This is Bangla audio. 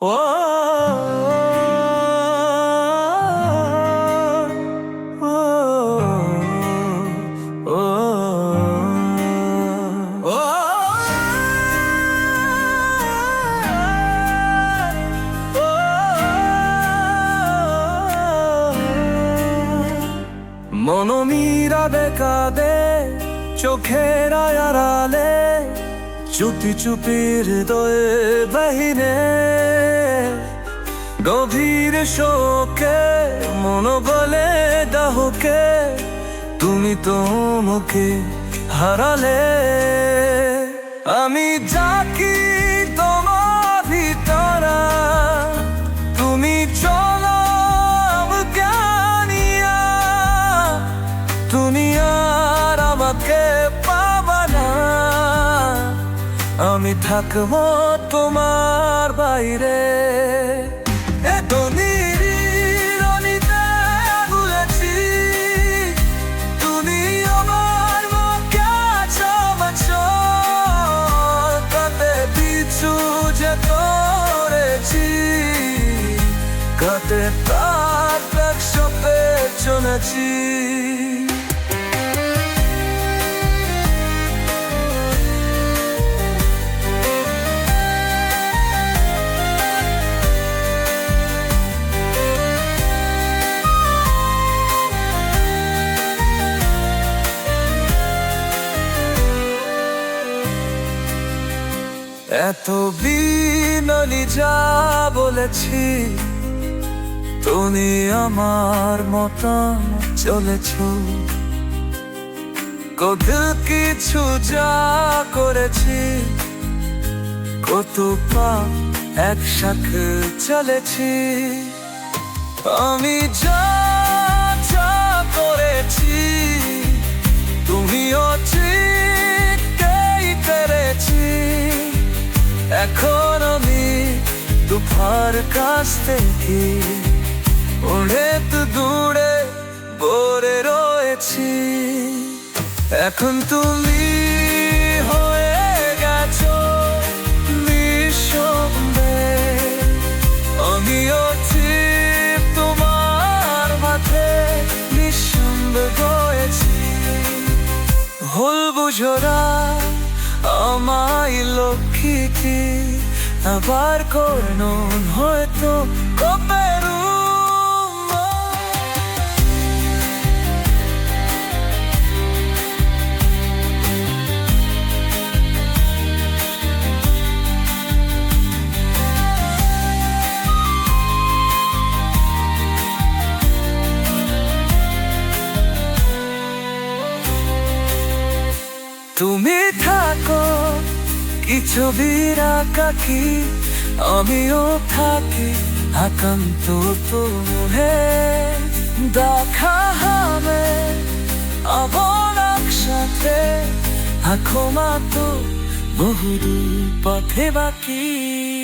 ও মনোমীরা বেকাদে চোখের আড়ালে চুপি চুপি হৃদয়ে বাহিরে গভীর শোকে মন বলে ডাহকে তুমি তো মুখে হারালে। আমি যাকি তুমি পাবা না। আমি থাকব তোমার বাইরে। কাতে তার একশো পেছনেছি এত বিনলি যা বলেছি তুমি আমার মতন চলেছ। কত কিছু যা করেছি, কত পা একসাথে চলেছি। আমি যা করেছি তুমিও ঠিকই পেরেছি। এখন আমি তুফার কাছ থেকে এখন তুমি হয়ে গেছো নিঃসন্দেহে। আমিও ঠিক তোমার মাঠে নিঃসন্দেহ হয়েছি। ভুল বুঝোরা আমায় লক্ষ্মী কি, আবার করুন হয়তো কবেরু তুমি থাকো, কি কিছু বিরাকাকি আমিও থাকি আকান্ত তুমে দেখা হবে আবার একসাথে। এখন তো বহুদূর পথে বাকি।